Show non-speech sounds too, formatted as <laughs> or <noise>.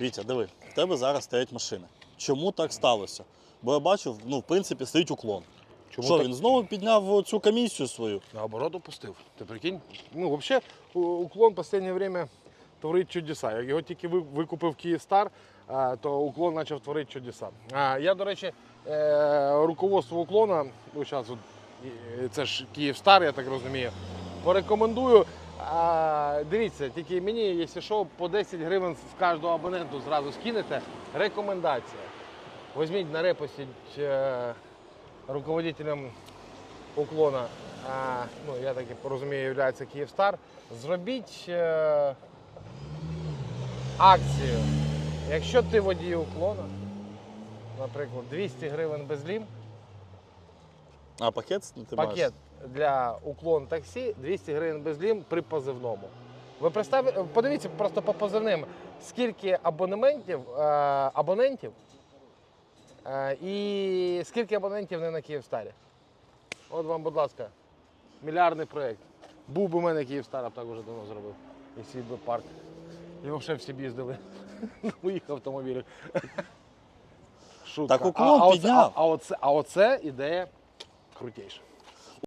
Вітя, диви, в тебе зараз стоять машини. Чому так сталося? Бо я бачив, ну, в принципі, стоїть уклон. Чому Що, так? він знову підняв цю комісію свою? Наоборот, опустив. Ти прикинь? Ну, взагалі, уклон в останнє время творить чудеса. Як його тільки викупив Київстар, то уклон почав творити чудеса. А, Я, до речі, е, руководство уклона, ну, зараз це ж Київстар, я так розумію, порекомендую. Дивіться, тільки мені, якщо що, по 10 гривень з кожного абоненту зразу скинете. Рекомендація. Візьміть на репостіть е, руководителям уклона, а, ну, я так і розумію, є Київстар. Зробіть е, акцію. Якщо ти водій уклона, наприклад, 200 гривень без лім, А пакет ти маєш? пакет для уклон таксі 200 гривень без лім при позивному. Ви представ... подивіться просто по позивним, скільки абонементів, е, абонентів е, і скільки абонентів не на Київстарі. От вам, будь ласка, мільярдний проєкт. Був би у мене Київстар, а б так вже давно зробив. І свій би парк. Його ще всі б їздили <laughs> на моїх автомобілях. Шутка. Так уклон а, а, підняв. а, а, оце, а оце ідея groetjes.